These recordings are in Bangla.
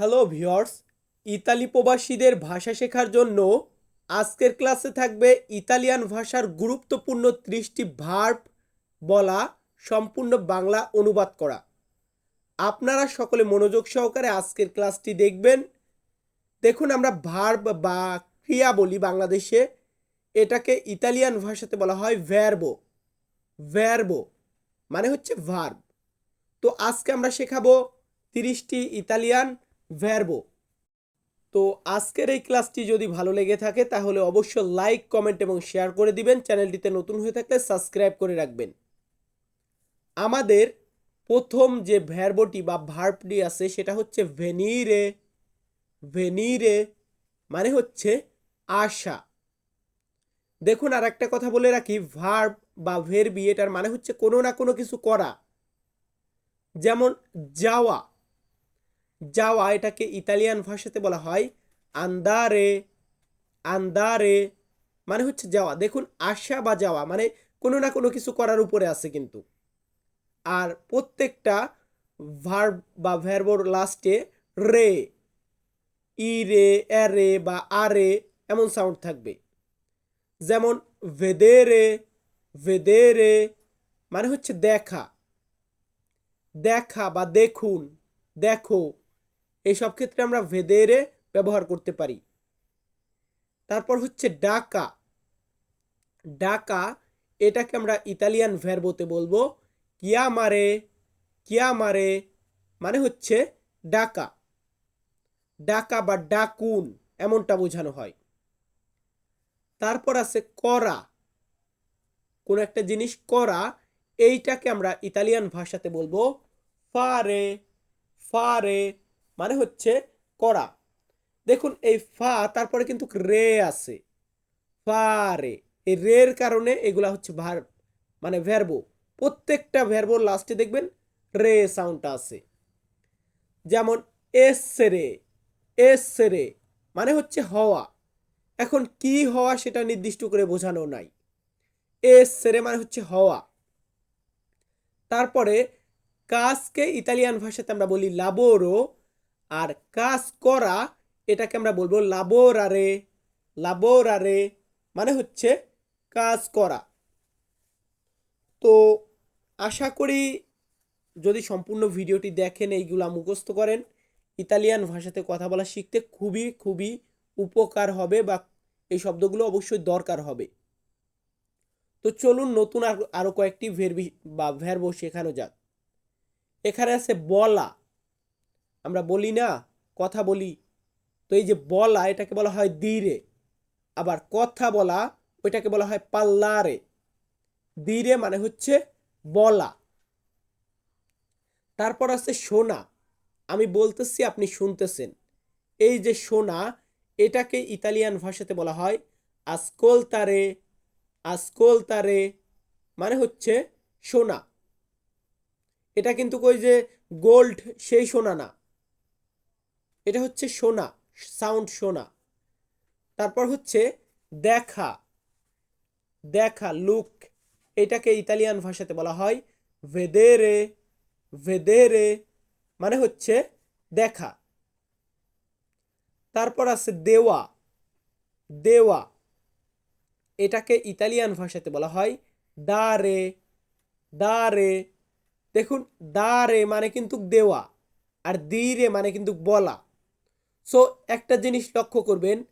হ্যালো ভিওর্স ইতালি প্রবাসীদের ভাষা শেখার জন্য আজকের ক্লাসে থাকবে ইতালিয়ান ভাষার গুরুত্বপূর্ণ ত্রিশটি ভার্ব বলা, সম্পূর্ণ বাংলা অনুবাদ করা। আপনারা সকলে মনোযোগ সহকারে আজকের ক্লাসটি দেখবেন। দেখুন আমরা ভার্ব বা ক্রিয়া বলি বাংলাদেশে, এটাকে ইতালিয়ান ভাষাতে বলা হয় ভ্যারবো ভ্যারবো মানে হচ্ছে ভার্ব তো আজকে আমরা শেখাবো তিরিশটি ইতালিয়ান ভ্যারবো তো আজকের এই ক্লাসটি যদি ভালো লেগে থাকে, তাহলে অবশ্যই লাইক কমেন্ট এবং শেয়ার করে দিবেন। চ্যানেলটিতে নতুন হয়ে থাকলে সাবস্ক্রাইব করে রাখবেন। আমাদের প্রথম যে ভ্যারবোটি বা ভার্বটি আছে, সেটা হচ্ছে ভেনিরে ভেনিরে মানে হচ্ছে আশা। দেখুন আর একটা কথা বলে রাখি ভার্ব বা ভেরবি এটার মানে হচ্ছে কোনো না কোনো কিছু করা। যেমন যাওয়া। যাওয়া এটাকে ইতালিয়ান ভাষাতে বলা হয় আন্দারে আন্দারে মানে হচ্ছে যাওয়া। দেখুন, আসা বা যাওয়া মানে কোনো না কোনো কিছু করার উপরে আছে কিন্তু। আর প্রত্যেকটা ভার্ব বা ভ্যারবোর লাস্টে রে ই রে এরে বা আরে এমন সাউন্ড থাকবে। যেমন ভেদেরে ভেদেরে মানে হচ্ছে দেখা। দেখা বা দেখুন, দেখো। এইসব ক্ষেত্রে আমরা ভেদেরে ব্যবহার করতে পারি। তারপর হচ্ছে ডাকা। ডাকা, এটাকে আমরা ইতালিয়ান ভ্যারবোতে বলব। কিয়া মারে কিয়া মারে মানে হচ্ছে ডাকা। ডাকা বা ডাকুন, এমনটা বোঝানো হয়। তারপর আছে করা। কোন একটা জিনিস করা, এইটাকে আমরা ইতালিয়ান ভাষাতে বলব, ফারে ফারে মানে হচ্ছে করা। দেখুন, এই ফা তারপরে কিন্তু রে আছে। ফা, রে। এই রের কারণে এগুলা হচ্ছে ভার মানে ভ্যারবো প্রত্যেকটা ভ্যারবোর লাস্টে দেখবেন রে সাউন্ডটা আছে। যেমন এসরে এসরে মানে হচ্ছে হওয়া। এখন কি হওয়া সেটা নির্দিষ্ট করে বোঝানো নাই। এসরে মানে হচ্ছে হওয়া। তারপরে কাজকে ইতালিয়ান ভাষাতে আমরা বলি লাবোরো আর কাজ করা, এটাকে আমরা বলব লাবোরারে লাবোরারে মানে হচ্ছে কাজ করা। তো আশা করি যদি সম্পূর্ণ ভিডিওটি দেখেন, এইগুলা মুখস্থ করেন, ইতালিয়ান ভাষাতে কথা বলা শিখতে খুবই খুবই উপকার হবে বা এই শব্দগুলো অবশ্যই দরকার হবে। তো চলুন নতুন আর আরও কয়েকটি ভেরবি বা ভ্যারবো শেখানো যাক। এখানে আছে বলা। আমরা বলি না, কথা বলি। তো এই যে বলা, এটাকে বলা হয় ধীরে। আবার কথা বলা, ওইটাকে বলা হয় পাল্লারে। ধীরে মানে হচ্ছে বলা। তারপর আছে শোনা আমি বলতেছি, আপনি শুনতেছেন। এই যে শোনা এটাকে ইতালিয়ান ভাষাতে বলা হয় আসকোলতারে আসকোলতারে মানে হচ্ছে সোনা। এটা কিন্তু কই যে গোল্ড, সেই সোনা না। এটা হচ্ছে সোনা সাউন্ড সোনা। তারপর হচ্ছে দেখা দেখা লুক এটাকে ইতালিয়ান ভাষাতে বলা হয় ভেদেরে ভেদেরে মানে হচ্ছে দেখা। তারপর আছে দেওয়া দেওয়া, এটাকে ইতালিয়ান ভাষাতে বলা হয় দারে দারে। দেখুন, দারে মানে কিন্তু দেওয়া, আর দিরে মানে কিন্তু বলা। সো একটা জিনিস লক্ষ্য করবেন,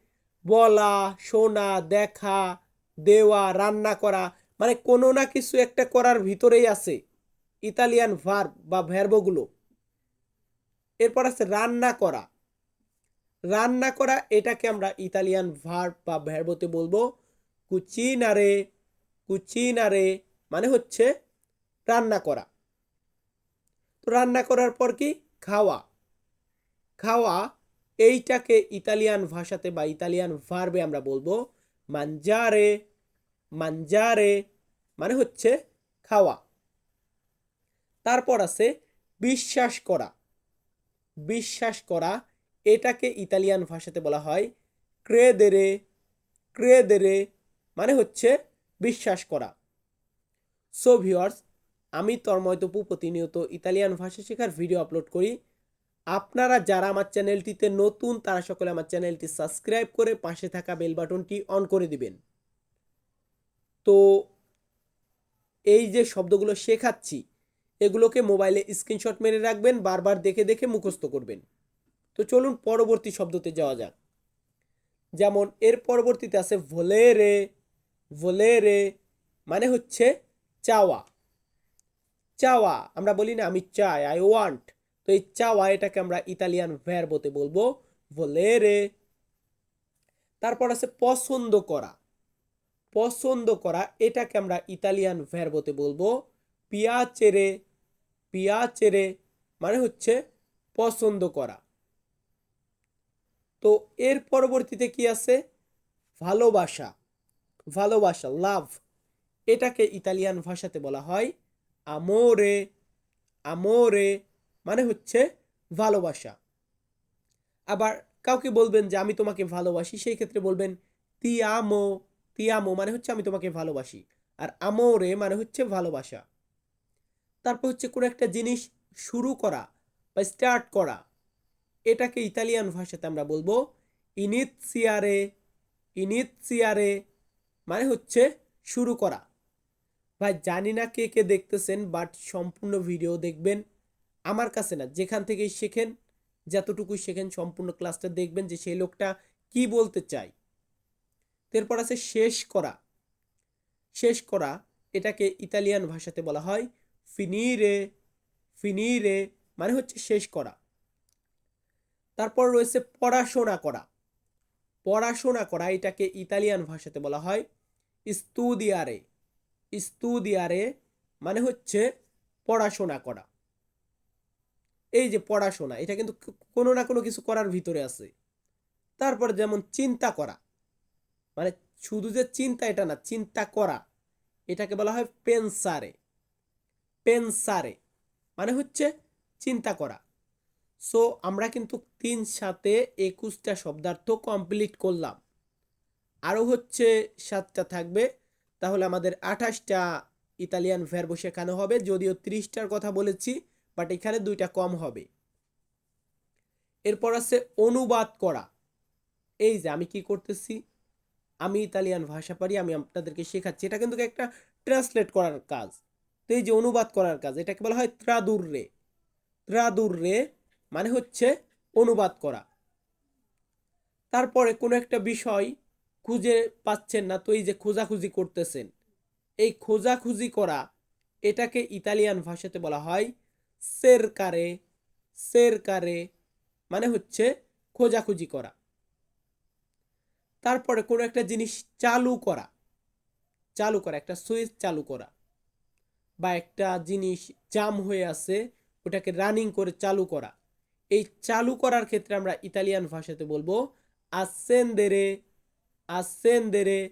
বলা, শোনা, দেখা, দেওয়া, রান্না করা মানে কোনো না কিছু একটা করার ভিতরেই আছে ইতালিয়ান ভার্ব বা ভ্যারবগুলো। এরপর আছে রান্না করা। রান্না করা, এটাকে আমরা ইতালিয়ান ভার্ব বা ভ্যারবতে বলব। কুচিনারে কুচিনারে মানে হচ্ছে রান্না করা। তো রান্না করার পর কি? খাওয়া। খাওয়া এইটাকে ইতালিয়ান ভাষাতে বা ইতালিয়ান ভার্বে আমরা বলব মাঞ্জারে মাঞ্জারে মানে হচ্ছে খাওয়া। তারপর আছে বিশ্বাস করা। বিশ্বাস করা, এটাকে ইতালিয়ান ভাষাতে বলা হয় ক্রেদেরে ক্রেদেরে মানে হচ্ছে বিশ্বাস করা। সো ভিওয়ার্স আমি তন্ময় তপু, প্রতিনিয়ত ইতালিয়ান ভাষা শেখার ভিডিও আপলোড করি। আপনারা যারা আমার চ্যানেলটিতে নতুন, তারা সকলে আমার চ্যানেলটি সাবস্ক্রাইব করে পাশে থাকা বেল বাটনটি অন করে দিবেন। তো এই যে শব্দগুলো শেখাচ্ছি, এগুলোকে মোবাইলে স্ক্রিনশট মেরে রাখবেন, বারবার দেখে দেখে মুখস্থ করবেন। তো চলুন পরবর্তী শব্দতে যাওয়া যাক। যেমন, এর পরবর্তীতে আছে ভোলেরে ভোলেরে মানে হচ্ছে চাওয়া। চাওয়া, আমরা বলি না আমি চাই, আই ওয়ান্ট। তো এই চাওয়া এটাকে আমরা ইতালিয়ান ভ্যারবোতে বলব। ভোলেরে তারপর আছে পছন্দ করা। পছন্দ করা, এটাকে আমরা ইতালিয়ান ভ্যারবোতে বলব। পিয়াচেরে পিয়াচেরে মানে হচ্ছে পছন্দ করা। তো এর পরবর্তীতে কি আছে? ভালোবাসা। ভালোবাসা লাভ এটাকে ইতালিয়ান ভাষাতে বলা হয় আমোরে আমোরে মানে হচ্ছে ভালোবাসা। আবার কাউকে বলবেন যে, আমি তোমাকে ভালোবাসি, সেই ক্ষেত্রে বলবেন, তি আমো তি আমো মানে হচ্ছে, আমি তোমাকে ভালোবাসি। আর আমোরে মানে হচ্ছে, ভালোবাসা। তারপর হচ্ছে, কোনো একটা জিনিস শুরু করা বা স্টার্ট করা, এটাকে ইতালিয়ান ভাষাতে আমরা বলব ইনিৎসিয়ারে ইনিৎসিয়ারে মানে হচ্ছে, শুরু করা। ভাই, জানি না কে কে দেখতেছেন, বাট সম্পূর্ণ ভিডিও দেখবেন। আমার কাছে না, যেখান থেকেই শেখেন যতটুকু শেখেন, সম্পূর্ণ ক্লাসটা দেখবেন যে সেই লোকটা কি বলতে চায়। এরপর আছে শেষ করা। শেষ করা, এটাকে ইতালিয়ান ভাষাতে বলা হয় ফিনিরে ফিনিরে মানে হচ্ছে শেষ করা। তারপর রয়েছে পড়াশোনা করা। পড়াশোনা করা, এটাকে ইতালিয়ান ভাষাতে বলা হয় স্তুদিয়ারে স্তুদিয়ারে মানে হচ্ছে পড়াশোনা করা। এই যে পড়াশোনা, এটা কিন্তু কোনো না কোনো কিছু করার ভিতরে আছে। তারপর যেমন চিন্তা করা মানে শুধু যে চিন্তা এটা না, চিন্তা করা, এটাকে বলা হয় পেনসারে। পেনসারে মানে হচ্ছে চিন্তা করা। সো, আমরা কিন্তু তিন সাথে একুশটা শব্দার্থ কমপ্লিট করলাম। আরও হচ্ছে সাতটা থাকবে, তাহলে আমাদের আঠাশটা ইতালিয়ান ভ্যারবো শেখানো হবে, যদিও ত্রিশটার কথা বলেছি বাট এখানে দুইটা কম হবে। এরপর আছে অনুবাদ করা। এই যে আমি কি করতেছি? আমি ইতালিয়ান ভাষা পারি, আমি আপনাদেরকে শেখাচ্ছি। এটা কিন্তু একটা ট্রান্সলেট করার কাজ। তো এই যে অনুবাদ করার কাজ, এটাকে বলা হয় ত্রাদুর্রে ত্রাদুর্রে মানে হচ্ছে অনুবাদ করা। তারপরে কোনো একটা বিষয় খুঁজে পাচ্ছেন না, তো এই যে খোঁজাখুঁজি করতেছেন। এই খোঁজাখুঁজি করা, এটাকে ইতালিয়ান ভাষাতে বলা হয় সেরকারে সেরকারে মানে হচ্ছে খোঁজাখুঁজি করা। তারপরে কোনো একটা জিনিস চালু করা চালু করা, একটা সুইচ চালু করা বা একটা জিনিস জাম হয়ে আছে, ওটাকে রানিং করে চালু করা। এই চালু করার ক্ষেত্রে আমরা ইতালিয়ান ভাষাতে বলব আসেন্দেরে আসেন্দেরে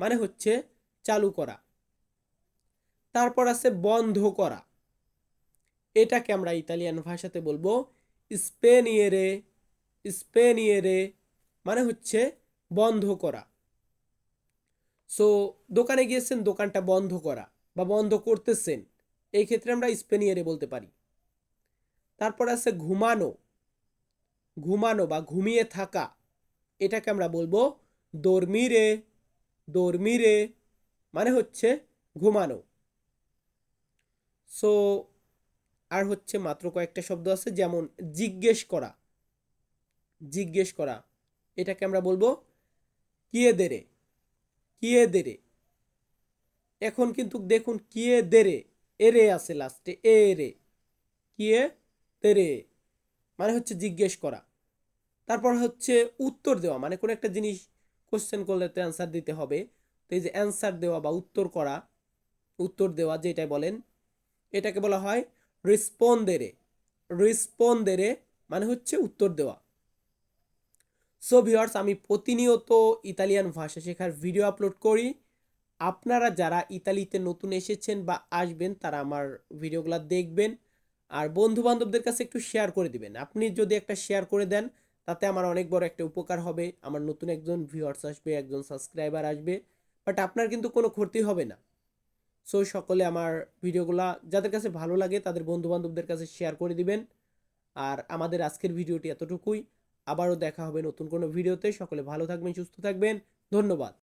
মানে হচ্ছে চালু করা। তারপর আছে বন্ধ করা। এটাকে আমরা ইতালিয়ান ভাষাতে বলব স্পেনিয়েরে স্পেনিয়েরে মানে হচ্ছে বন্ধ করা। সো দোকানে গিয়েছেন, দোকানটা বন্ধ করা বা বন্ধ করতেছেন, এই ক্ষেত্রে আমরা স্পেনিয়ারে বলতে পারি। তারপর আছে ঘুমানো ঘুমানো বা ঘুমিয়ে থাকা, এটাকে আমরা বলব দর্মিরে দর্মিরে মানে হচ্ছে ঘুমানো। সো আর হচ্ছে মাত্র কয়েকটা শব্দ আছে, যেমন জিজ্ঞেস করা। জিজ্ঞেস করা। এটাকে আমরা বলব কিয়ে দেরে। কিয়ে দেরে। এখন কিন্তু দেখুন কিয়ে দেরে। এরে আছে লাস্টে এ রে কিয়ে তেরে মানে হচ্ছে জিজ্ঞেস করা। তারপর হচ্ছে উত্তর দেওয়া মানে কোনো একটা জিনিস কোশ্চেন করলে তো অ্যান্সার দিতে হবে। তো এই যে অ্যান্সার দেওয়া বা উত্তর করা, উত্তর দেওয়া যেটাই বলেন, এটাকে বলা হয় রিসপন্দেরে রিসপন্দেরে মানে হচ্ছে উত্তর দেওয়া। সো ভিওয়ার্স আমি প্রতিনিয়ত ইতালিয়ান ভাষা শেখার ভিডিও আপলোড করি। আপনারা যারা ইতালিতে নতুন এসেছেন বা আসবেন, তারা আমার ভিডিওগুলো দেখবেন। আর বন্ধু বান্ধবদের কাছে একটু শেয়ার করে দিবেন। আপনি যদি একটা শেয়ার করে দেন, তাতে আমার অনেক বড় একটা উপকার হবে। আমার নতুন একজন ভিউয়ার্স আসবে, একজন সাবস্ক্রাইবার আসবে। বাট আপনার কিন্তু কোনো ক্ষতি হবে না। সো সকলে আমার ভিডিওগুলো যাদের কাছে ভালো লাগে, তাদের বন্ধুবান্ধবদের কাছে শেয়ার করে দিবেন। আর আমাদের আজকের ভিডিওটি এতটুকুই। আবারও দেখা হবে নতুন কোনো ভিডিওতে। সকলে ভালো থাকবেন, সুস্থ থাকবেন। ধন্যবাদ।